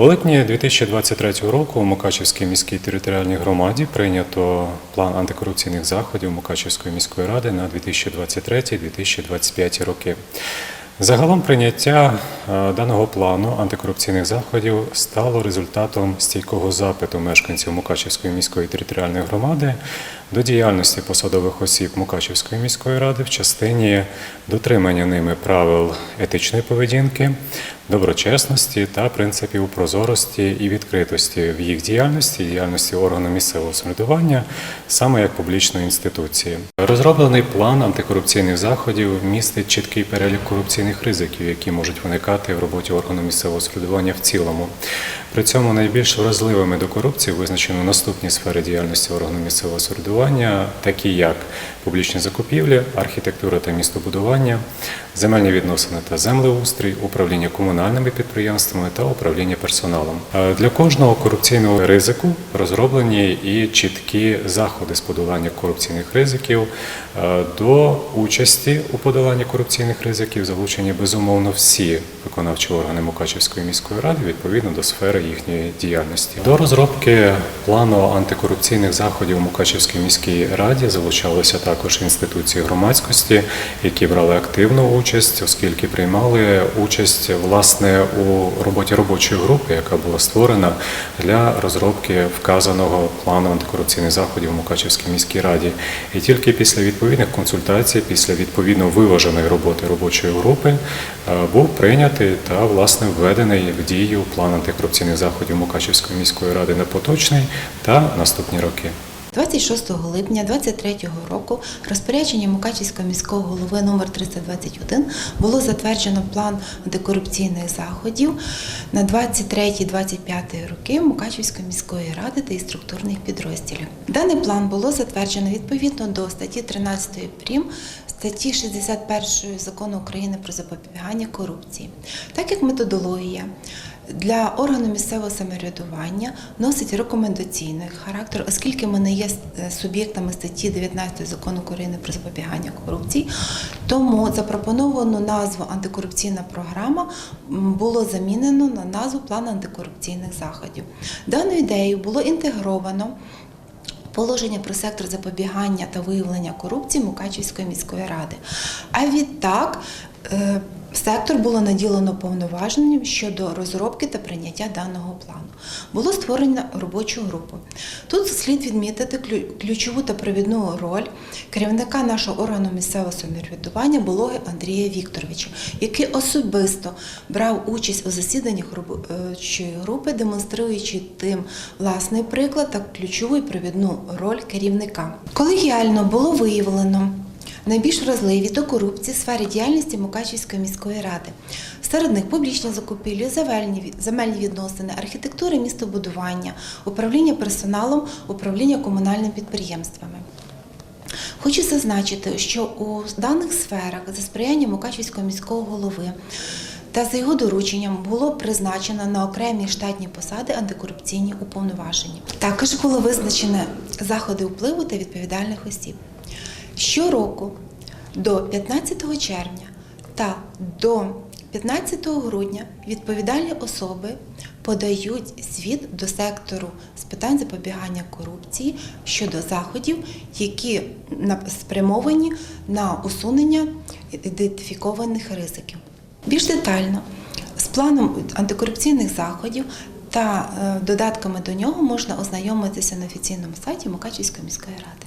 У липні 2023 року у Мукачівській міській територіальній громаді прийнято план антикорупційних заходів Мукачівської міської ради на 2023-2025 роки. Загалом прийняття е, даного плану антикорупційних заходів стало результатом стійкого запиту мешканців Мукачівської міської територіальної громади до діяльності посадових осіб Мукачівської міської ради в частині дотримання ними правил етичної поведінки, доброчесності та принципів прозорості і відкритості в їх діяльності, діяльності органу місцевого самоврядування, саме як публічної інституції. Розроблений план антикорупційних заходів містить чіткий перелік корупційних ризиків, які можуть виникати в роботі органу місцевого самоврядування в цілому. При цьому найбільш вразливими до корупції визначено наступні сфери діяльності органу місцевого самоврядування, такі як публічні закупівлі, архітектура та містобудування, земельні відносини та землеустрій, управління комунальними підприємствами та управління персоналом. Е, Для кожного корупційного ризику розроблені і чіткі заходи з подолання корупційних ризиків. Е, До участі у подоланні корупційних ризиків залучені безумовно всі виконавчі органи Мукачівської міської ради відповідно до сфери їхньої діяльності. До розробки плану антикорупційних заходів у Мукачівській міській раді залучалися також інституції громадськості, які брали активну участь, оскільки приймали участь власне у роботі робочої групи, яка була створена для розробки вказаного плану антикорупційних заходів у Мукачівській міській раді. І тільки після відповідних консультацій, після відповідно виваженої роботи робочої групи, е, був прийнятий та власне введений в дію план антикорупційних заходів Мукачівської міської ради на поточний та наступні роки. 26 липня 2023 року розпорядженням Мукачівського міського голови номер 321 було затверджено план антикорупційних заходів на 23-25 роки Мукачівської міської ради та її структурних підрозділів. Даний план було затверджено відповідно до статті 13 прим. Статті 61 закону України про запобігання корупції, так як методологія для органу місцевого самоврядування носить рекомендаційний характер, оскільки ми не є е, суб'єктами статті 19 закону України про запобігання корупції, тому запропоновану назву антикорупційна програма було замінено на назву план антикорупційних заходів. Дану ідею було інтегровано. Положення про сектор запобігання та виявлення корупції Мукачівської міської ради. А відтак сектор було наділено повноваженням щодо розробки та прийняття даного плану. Було створено робочу групу. Тут слід відмітити ключову та провідну роль керівника нашого органу місцевого самоврядування Болохи Андрія Вікторовича, який особисто брав участь у засіданнях робочої групи, демонструючи тим власний приклад та ключову і провідну роль керівника. Колегіально було виявлено найбільш вразливі до корупції в сфері діяльності Мукачівської міської ради. Серед них публічні закупівлі, земельні, від- відносини, архітектура, і містобудування, управління персоналом, управління комунальними підприємствами. Хочу зазначити, що у даних сферах за сприяння Мукачівського міського голови та за його дорученням було призначено на окремі штатні посади антикорупційні уповноважені. Також було визначено заходи впливу та відповідальних осіб. Щороку до 15 червня та до 15 грудня відповідальні особи подають звіт до сектору з питань запобігання корупції щодо заходів, які спрямовані на усунення ідентифікованих ризиків. Більш детально з планом антикорупційних заходів та е, додатками до нього можна ознайомитися на офіційному сайті Мукачівської міської ради.